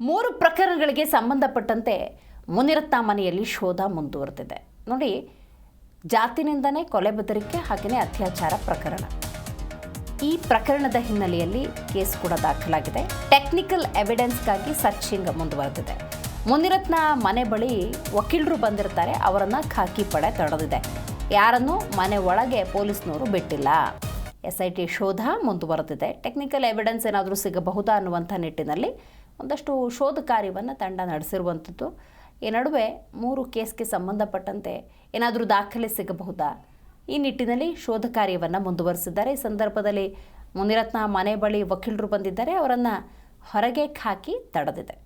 ಮೂರು ಪ್ರಕರಣಗಳಿಗೆ ಸಂಬಂಧಪಟ್ಟಂತೆ ಮುನಿರತ್ನ ಮನೆಯಲ್ಲಿ ಶೋಧ ಮುಂದುವರೆದಿದೆ. ನೋಡಿ, ಜಾತಿನಿಂದನೇ ಕೊಲೆ ಬೆದರಿಕೆ ಹಾಗೆಯೇ ಅತ್ಯಾಚಾರ ಪ್ರಕರಣ. ಈ ಪ್ರಕರಣದ ಹಿನ್ನೆಲೆಯಲ್ಲಿ ಕೇಸ್ ಕೂಡ ದಾಖಲಾಗಿದೆ. ಟೆಕ್ನಿಕಲ್ ಎವಿಡೆನ್ಸ್ಗಾಗಿ ಸರ್ಚಿಂಗ್ ಮುಂದುವರೆದಿದೆ. ಮುನಿರತ್ನ ಮನೆ ಬಳಿ ವಕೀಲರು ಬಂದಿರ್ತಾರೆ, ಅವರನ್ನು ಖಾಕಿ ಪಡೆ ತಡೆದಿದೆ. ಯಾರನ್ನು ಮನೆ ಒಳಗೆ ಪೊಲೀಸ್ನವರು ಬಿಟ್ಟಿಲ್ಲ. ಎಸ್ ಐ ಟಿ ಶೋಧ ಮುಂದುವರೆದಿದೆ. ಟೆಕ್ನಿಕಲ್ ಎವಿಡೆನ್ಸ್ ಏನಾದರೂ ಸಿಗಬಹುದಾ ಅನ್ನುವಂಥ ನಿಟ್ಟಿನಲ್ಲಿ ಒಂದಷ್ಟು ಶೋಧ ಕಾರ್ಯವನ್ನು ತಂಡ ನಡೆಸಿರುವಂಥದ್ದು. ಈ ನಡುವೆ ಮೂರು ಕೇಸ್ಗೆ ಸಂಬಂಧಪಟ್ಟಂತೆ ಏನಾದರೂ ದಾಖಲೆ ಸಿಗಬಹುದಾ? ಈ ನಿಟ್ಟಿನಲ್ಲಿ ಶೋಧ ಕಾರ್ಯವನ್ನು ಮುಂದುವರಿಸಿದ್ದಾರೆ. ಈ ಸಂದರ್ಭದಲ್ಲಿ ಮುನಿರತ್ನ ಮನೆ ಬಳಿ ವಕೀಲರು ಬಂದಿದ್ದಾರೆ. ಅವರನ್ನು ಹೊರಗೆ ಹಾಕಿ ತಡೆದಿದೆ.